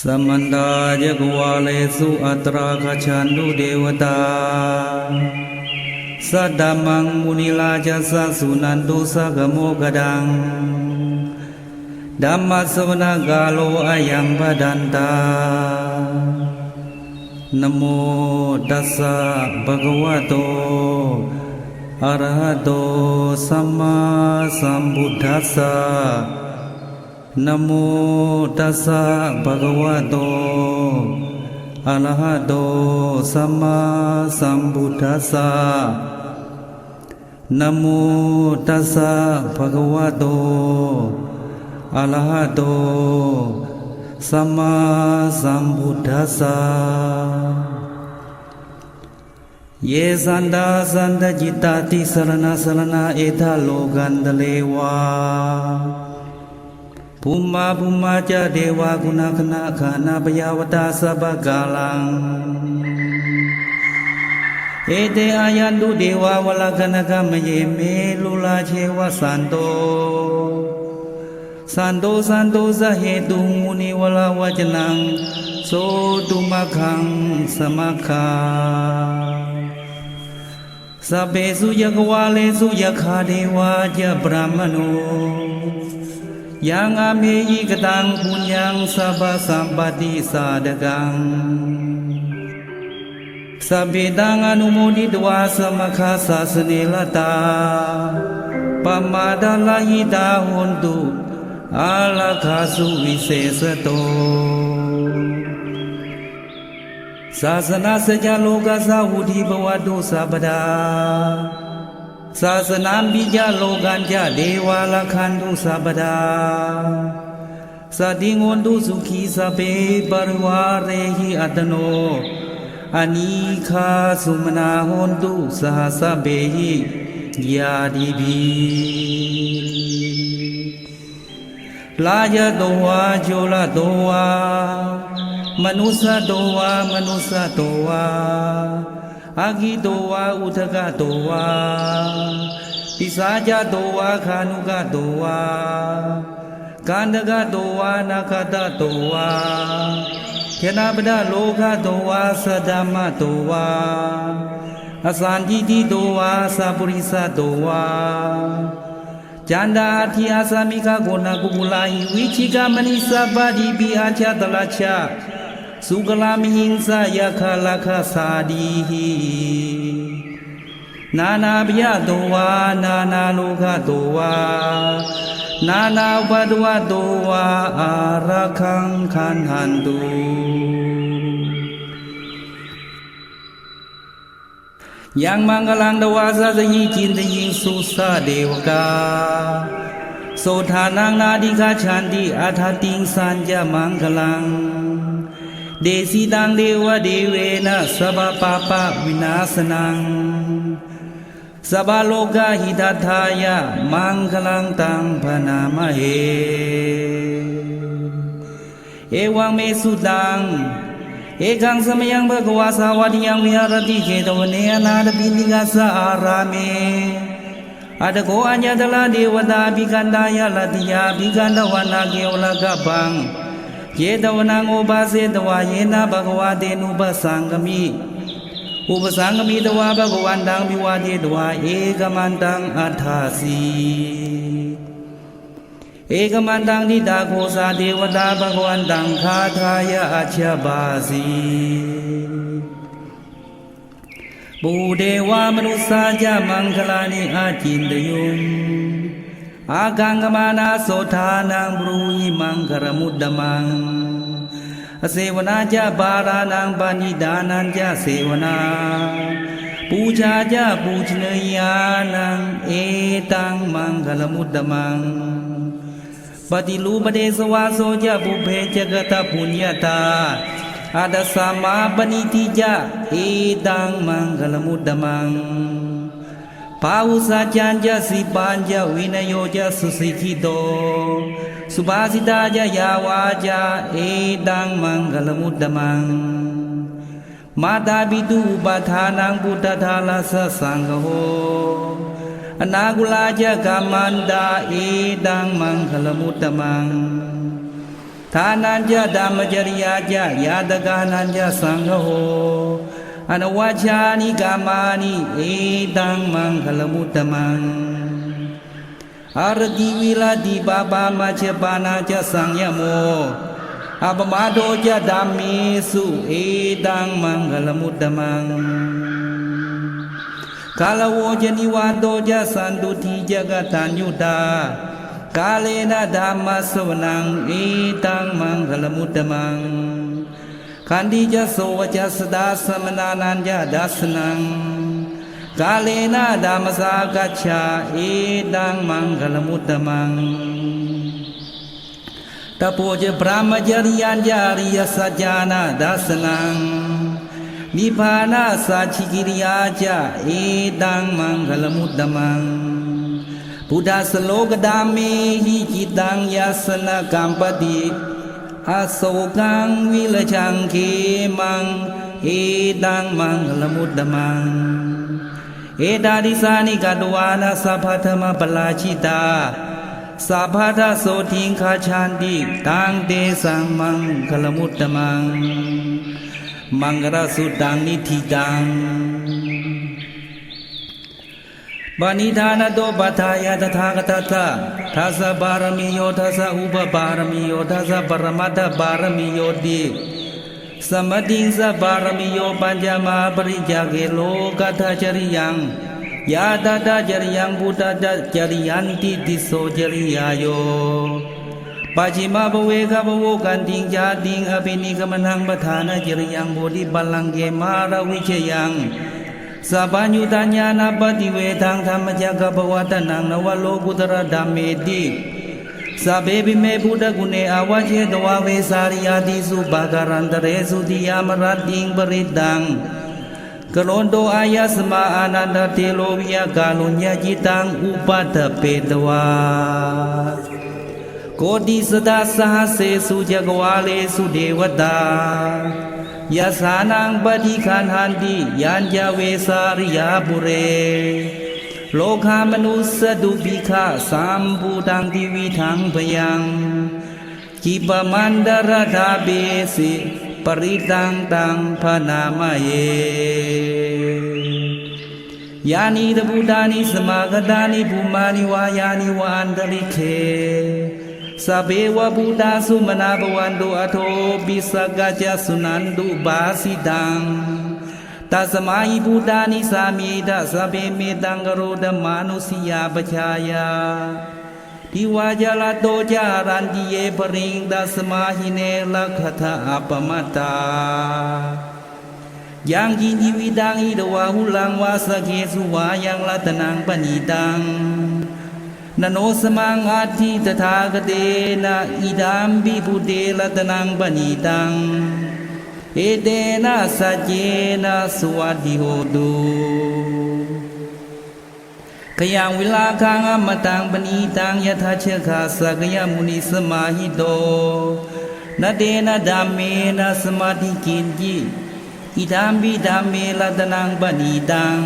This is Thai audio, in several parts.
สมันดาเจกวาเลสุอัตราคชันดุเดวตาสัตดามังมุนิลาจัสสุนันตุสักโมกดังดัมมัสวนากาโลอายังปดันตานโมตัสสะภะคะวะโตอะระหะโตสัมมาสัมพุทธัสสะ นะโมตัสสะภะคะวะโตอะระหะโตสัมมาสัมพุทธัสสะเยสันดาสันตจิตาติสรณะสรณะเอทาโลกันตเลวา ภูมมาภูมมาจะเดวากุณาคณะขานาปยาวตาสัพพกาลัง เอเตอายันตุเดวาวลากนกามเยเมลุลาเชวสันโต สันโตสันโตสะเหตุมุนิวลาวจนัง โสตุมะขังสมะคาสัพเพสุยกวาเลสุยคาเดวาจะบรามโน ยังอาเมยิกตังปุญญังสัพสัมปติสาดกังสัพเพตังอนุโมดิตวาสมคาสาสเนลตาปมาดาลาหิตาหุนตุอาลาคาสุวิเศษโตศาสนาสัจโลกาสาวุธิบวตุสัพพดา ศาสนาปิจาโลกันจเดวาลคันตุสัพพดาสติงวนตุสุขีสเปปรวาเรหิอัตโนอานิคาสุมนาหนตุสหสเปหิยาดิบีลายะโตวาโจละโตวามนุสสะโตวามนุสสะโตวา အာဂိတောဝါဥထကတောဝါပိစာကြတောဝါခာနုကတောဝါကန္တကတောဝါနာခတတောဝါခေနပဒလောကတောဝါသဒ္ဓမတောဝါအစန္တိတိတောဝါသပုရိသတောဝါจန္ดาทิอาสามิกาโกนากุกุลาหิวิชิกามณิสัพพดิปิอาชาตลาชา สุกลามิหิงสายาคาลาคาสาดีหินานาปยะโตวา นานาโลกโตวา นานาอุปดวะโตวา อาระคังคันหันตุยังมังกลังดวาสะสยิจินตยิงสุสะเดวกาโสธานังนาดิกาชันติอาทาติงสัญญมังกลัง Desi desidan dewa dewena sabha papa vinasanam sabha loka hidathaya mangalam tang panamahe. Ewa me sudang ekang samayang bhagava sawadiyang viharati chetavane anadapi nigasa saarame. ada ko anya dala dewa da bikandaya latiya bikandawana kewala gabang ယေတဝနံဥပါစေတဝါယေနာဘဂဝတေနုပသံဂမိဥပသံဂမိတဝါဘဂဝန္တံမိဝါတိတဝါဧကမန္တံအထာစီဧကမန္တံဒိတာကိုသာဒေဝတာဘဂဝန္တံခာထာယအချက်ပါစီဘူဒေဝမနုစာကြမင်္ဂလာနိအာจินတယုံ อากังกมานาโสธานังบรูยิมังครมุดดมังอเสวนาจาบารานังปานิดานันจาเสวนาปูชาจาปูชนยานังเอตังมังคลมุดดมังปฏิรูปเดสวาโสจาปุเพจกตปุญญาตาอาดสามาปณิติจาเอตังมังคลมุตตมัง ปาอุสาจันจาสิปัญจวินโยจาสุสิกิโตสุภาสิตาจายาวาจาเอตังมั งคลมุตตมัง มาตาปิตุอุปทานังพุทธทาลาสสังฆโหอนากุลาจกามันดาเอตังมังคลมุตตมัง ท ဌာနံကြဓမ္မจริยาကြယာတကနံကြသံဃဟောအနဝချာနိကာမာနိဧတံမံခလမုတ္တမံအာရတိဝိလာတိပါပါမချေပါဏာကြသံယမောအပမတောကြဓမ္မေစုဧတံမံခလမုတ္တမံ ကာလဝောဇနိဝါတောကြသန္တုတိကြကတညုတာကာလေနဓမ္မသဝနံဧတံမံဂလမုတ္တမံခန္ဒီကြသောဝကြသဒါသမနာနံကြဒါသနံကာလေနဓမ္မ อโศกังวิลชังคีมังเอดังมังละมุดดมังเอดาดิสานิกาดวานาสัพพธรรมปลาชิตาสัพพทโสทิงคาชานติตังเตสังมังกลมุตตมัง มังกรสุตังนิธิตัง บานิธานโดบัฏฐายตถาคตตาทัสบารมีโยทัสอุปบารมีโยทัสปรมัตถบารมีโยดีสมดิงสบารมีโยปัญจมาบริจาเกโลกัตจริยังยาตาตาจริยังบุตตาจริยันติติโสจริยาโยปัจจิมาภเวกาบวกันติงจาติงอภินิกมนังปทานาจริยังบุธิบาลังเกมาราวิเชยัง สัพพญุตัญญาณปฏิเวทังธรรมจักรปวัตนังนวโลกุตระดัมเมติสัพเพปิเมพุทธกุเนอวเชตวาเวสาริยาติสุภาการันตเรสุติยามรัตติงปริตังกโลนโตอายสมาอนันตเทโลวิยกาลุญญาจิตังอุปัฏฐเปตวาโกติสดาสหเสสุจักวาเลสุเดวตา ยาสานังปฏิคันหันติยัญจเวสาริยาปุเร โลกามนุสดุปิฆาสัมภูตังทิวิทังพยังกิปมันดรธาเบสิปริตังตังพนามเยยานิตบุตานิสมากตานิภูมานิวายานิวาอันตริเค สเบวบูดาสุมนาบวันโดอโทบิสกาจสุนันดุบาสิดังตาสมาอิบูดานิสามีดาสเบเมตังกโรดมานุสิยาปชายาทิวาจลาโตจารันติเยปริงดัสมาหิเนลักขะอัปมตายังกินยิวิดังอิดวาหุลังวาสเกสุวายังลัตนังปณิดัง นโนสมังอาทิตถาคเตนะอิดามบิพุเตละตนังปณีตัง เอเตนะสัจเจนะสวัสดิโหตุขยังเวลาคังอมตังปณีตังยะทาเชคาสักยมุนิสมาหิโตนาเดนาดามเมนาสมาธิกินจิอิดามบิดามเมละตนังปณีตัง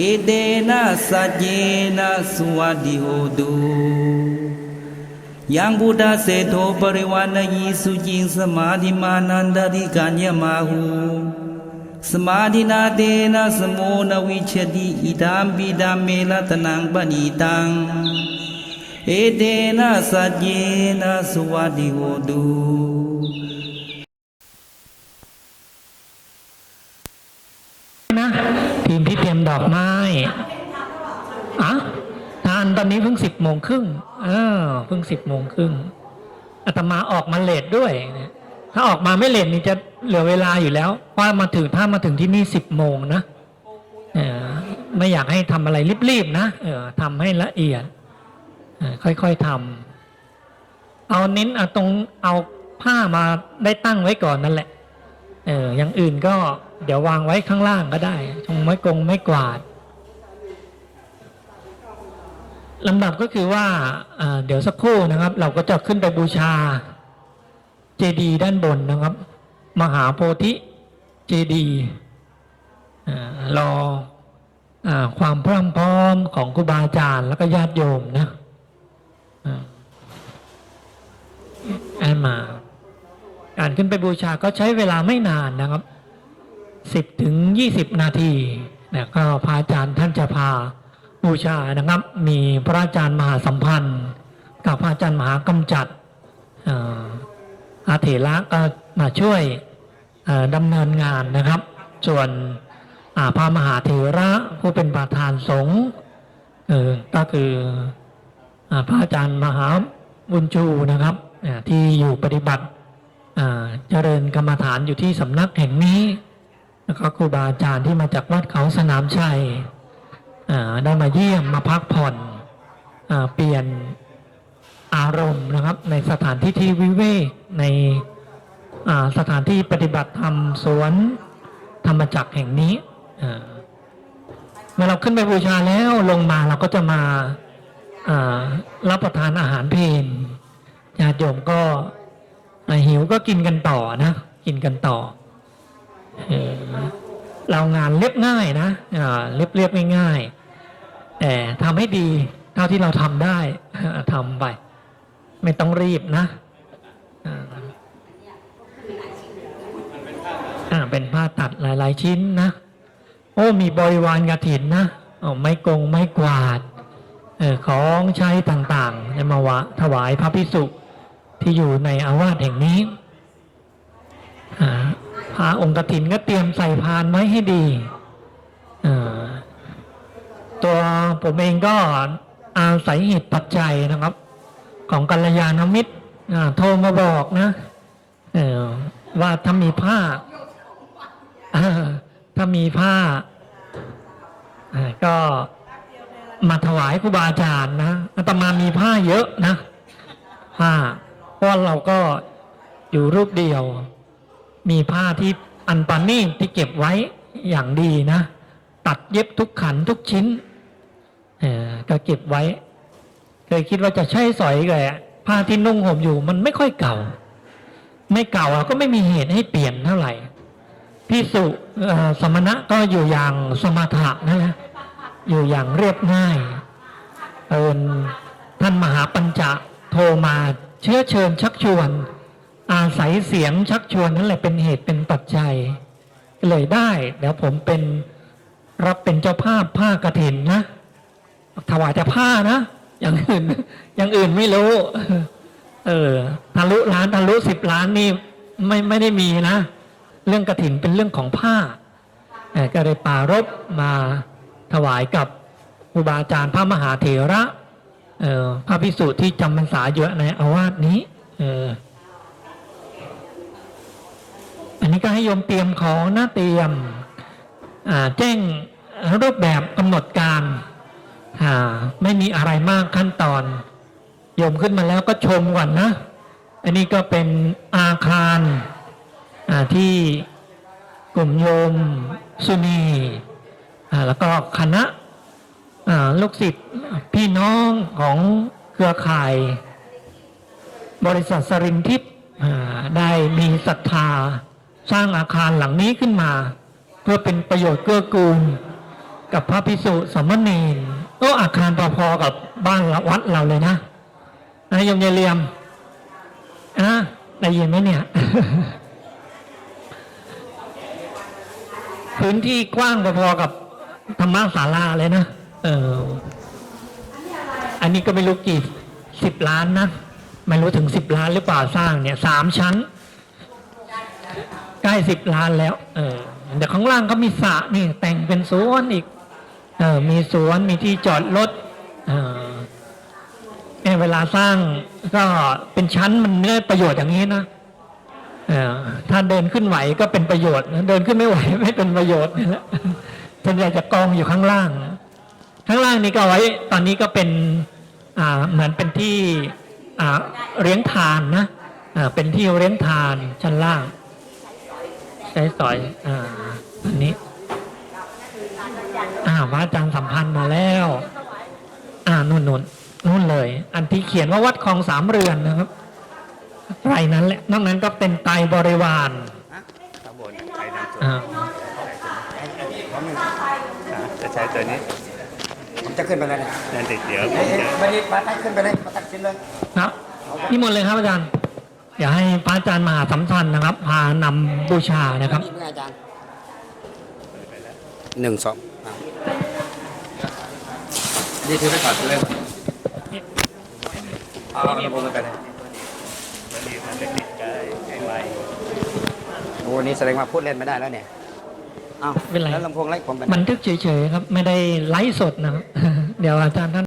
อิเดนะสัจเจนะสวัสดิโหตุยังบุตรเศรษฐปริวานยิสุจิงสมาธิมานันตริกัญญมาหูสมาธินาเตนะสมุนวิชติอิดามบิดามเมลตนังปณิตังเอเดนะสัจเจนะสวัสดิโหตุ ดอกไม้อะทานตอนนี้เพิ่งสิบโมงครึ่งเออเพิ่งสิบโมงครึ่งอาตมาออกมาเลทด้วยเนี่ยถ้าออกมาไม่เลทนี่จะเหลือเวลาอยู่แล้วเพรามาถึงถ้ามาถึงที่นี่สิบโมงนะเออไม่อยากให้ทำอะไรรีบๆนะเออทำให้ละเอียดเออค่อยๆทำเอาเน้นเอาตรงเอาผ้ามาได้ตั้งไว้ก่อนนั่นแหละ เอออย่างอื่นก็ เดี๋ยววางไว้ข้างล่างก็ได้ตรงไม้กงไม้กวาดลำดับก็คือว่าเดี๋ยวสักครู่นะครับ เราก็จะขึ้นไปบูชา เจดีย์ด้านบนนะครับ มหาโพธิเจดีย์รออความพร้อมพร้อมของครูบาอาจารย์แล้วก็ญาติโยมนะอ่าอันมา การขึ้นไปบูชาก็ใช้เวลาไม่นานนะครับ สิบถึงยี่สิบนาทีเนี่ยก็พระอาจารย์ท่านจะพาบูชานะครับ มีพระอาจารย์มหาสัมพันธ์ กับพระอาจารย์มหากำจัดอาเถระก็มาช่วยดำเนินงานนะครับ ส่วนพระมหาเถระผู้เป็นประธานสงฆ์ก็คืออพระอาจารย์มหาบุญชูนะครับที่อยู่ปฏิบัติเจริญกรรมฐานอยู่ที่สำนักแห่งนี้ แล้วก็ครูบาอาจารย์ที่มาจากวัดเขาสนามชัยได้มาเยี่ยมมาพักผ่อนอเปลี่ยนอารมณ์นะครับ ในสถานที่ที่วิเวกในสถานที่ปฏิบัติธรรมสวนธรรมจักรแห่งนี้เมื่อเราขึ้นไปบูชาแล้วลงมาเราก็จะมารับประทานอาหารเพลญาติโยมก็หิวก็กินกันต่อนะ กินกันต่อ เรางานเรียบง่ายนะเรียบเรียบง่ายๆแต่ทำให้ดีเท่าที่เราทำได้ทำไป ไม่ต้องรีบนะเป็นผ้าตัดหลาย ๆ ชิ้นนะ โอ้ มีบริวารกระถินนะอไม้กงไม้กวาดออของใช้ต่างๆในมาวะถวายพระพิสุที่อยู่ในอาวาสแห่งนี้ พระองค์กฐินก็เตรียมใส่พานไว้ให้ดี ตัวผมเองก็อาศัยเหตุปัจจัยนะครับ ของกัลยาณมิตรโทรมาบอกนะว่าถ้ามีผ้า ถ้ามีผ้า ก็มาถวายครูบาอาจารย์นะอาตมามีผ้าเยอะนะผ้าเพราะเราก็อยู่รูปเดียว มีผ้าที่อันปานนีตที่เก็บไว้อย่างดีนะ ตัดเย็บทุกขันทุกชิ้นก็เก็บไว้เคยคิดว่าจะใช้สอยเลยอะผ้าที่นุ่งห่มอยู่มันไม่ค่อยเก่า ไม่เก่าก็ไม่มีเหตุให้เปลี่ยนเท่าไหร่พิสุสมณะก็อยู่อย่างสมถะนะนะอยู่อย่างเรียบง่ายเอินท่านมหาปัญจะโทรมาเชื้อเชิญชักชวน อาศัยเสียงชักชวนนั่นแหละเป็นเหตุเป็นปัจจัยก็เลยได้ เดี๋ยวผมเป็นรับเป็นเจ้าภาพผ้ากฐินนะถวายแต่ผ้านะอย่างอื่น อย่างอื่นไม่รู้ เออทะลุล้านทะลุสิบล้านนี่ไม่ไม่ได้มีนะ เรื่องกระถินเป็นเรื่องของผ้าก็เลยปรารบมาถวายกับครูบาอาจารย์พระมหาเถระเออพระพิสุที่จำพรรษาเยอะในอาวาสนี้ เออ อันนี้ก็ ให้โยมเตรียมของนะเตรียมแจ้งรูปแบบกำหนดการไม่มีอะไรมากขั้นตอนโยมขึ้นมาแล้วก็ชมก่อนนะ อันนี้ก็เป็นอาคารที่กลุ่มโยมสุนีแล้วก็คณะลูกศิษย์พี่น้องของเครือข่าย บริษัทสรินทิพย์ได้มีศรัทธา สร้างอาคารหลังนี้ขึ้นมา เพื่อเป็นประโยชน์เกื้อกูล กับพระพิสุสามเณรก็อาคารพอๆกับบ้านวัดเราเลยนะนะโยมยายเลียมอะได้ยินไหมเนี่ย พื้นที่กว้างพอๆกับธรรมศาลาเลยนะเอออันนี้ก็ไม่รู้กี่สิบล้านนะ ไม่รู้ถึงสิบล้านหรือเปล่าสร้างเนี่ยสามชั้น ล้สิบล้านแล้ว เออเดี๋ยวข้างล่างก็มีสระนี่ แต่งเป็นสวนอีก เออ มีสวนมีที่จอดรถเออเนี่ยเวลาสร้างก็เป็นชั้นมันได้ประโยชน์อย่างนี้นะเออถ้าเดินขึ้นไหวก็เป็นประโยชน์นเดินขึ้นไม่ไหวไม่เป็นประโยชน์นี่แหละส่วนใหญ่จะกองอยู่ข้างล่าง ข้างล่างนี้ก็ไว้ ตอนนี้ก็เป็น อ่าเหมือนเป็นที่อ่าเลี้ยงทานนะอ่าเป็นที่เลี้ยงทานชั้นล่าง ช้สอยอ่าอันนี้อ่าพระอาจารย์สัมพันธ์มาแล้ว อ่านู่นนู่นนู่นเลย อันที่เขียนว่าวัดคลองสามเรือนนะครับไรนั้นแหละนอกนั้นก็เป็นไตรบริวารข้างบนใช้น้ำซุปอ่าอะจะใช้ตัวนี้ผมจะขึ้นไปเลยเนี่ยนั่นติดเดี๋ยวผเอ้มยจะมาดิมาตัดขึ้นไปเลยมาตัดชิ้นเลยครับนี่หมดเลยครับอาจารย์ เดี๋ยวให้พระอาจารย์มหาสัมพันธ์นะครับ พานำบูชานะครับนี่เมื่ออาจารย์หนึ่งสองอะนี่ถือไปก่อนถือไปก่อนเอาลำโพงไปเลยวันนี้มันจะติดใจไอ้ไม้โอ้นี่แสดงว่าพูดเล่นไม่ได้แล้วเนี่ยเอ้าเป็นไรแล้วลำโพงไล่ผมไปไหนบันทึกเฉยๆครับ ไม่ได้ไลฟ์สดนะครับ เดี๋ยวอาจารย์ท่าน